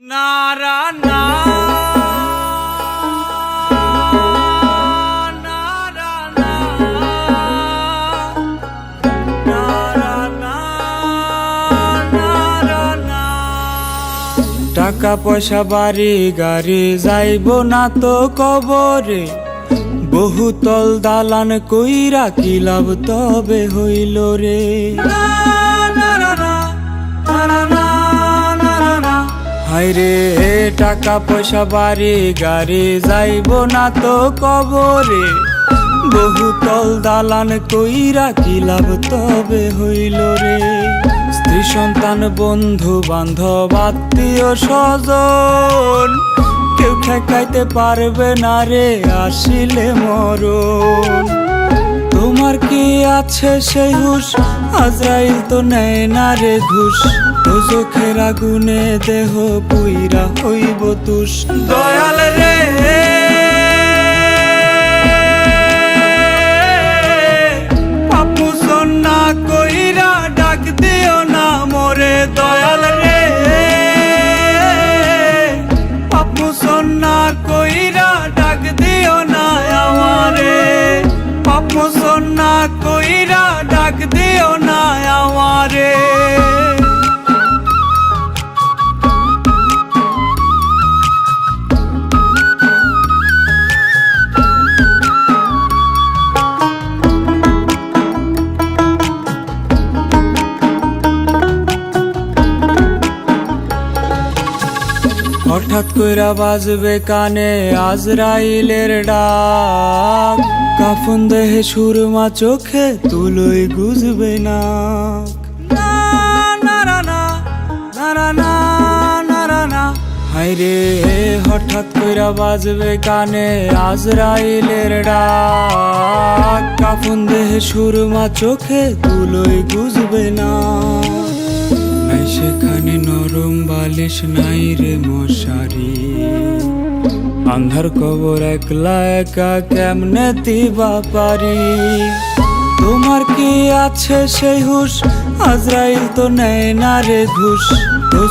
নারা না না না না টাকা পয়সা বাড়ি গাড়ি যাইব না তো কবরে। বহুতল দালান কইরা কি লাভ তবে হইল রে। হাইরে টাকা পয়সা বাড়ি, গাড়ি যাইব না তো কবরে। বহুতল দালান কইরা কি লাভ তবে হইল রে। স্ত্রী, সন্তান, বন্ধু, বান্ধব, আত্মীয়, স্বজন, কেউ ঠেকাইতে পারবে না রে, আসিলে মরণ। আছে সেই হুশ, আজরাইল তো নেয় না রে ঘুষ। চোখের আগুনে দেহ পুইরা হইব তুষ। দয়াল রে আমারে হঠাৎ কইরা বাজবে কানে আজরাইলের ডাক। কাফন দেহে সুরমা চোখে তুলোই গুজবে না। হাইরে হঠাৎ কইরা বাজবে কানে আজরাইলের ডাক। কাফন দেহে সুরমা চোখে তুলোই গুজবে না। নাই সেখানে নরম বালিশ নাই রে মশারি। আন্ধার কবর একলা একা কেমনে দিবা পারি? তোমার কি আছে সেই হুশ? আজরাইল তো নেয় না রে ঘুষ।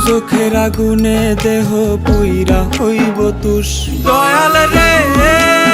চোখের আগুনে দেহ পুইরা হইব তুষ। দয়াল রে।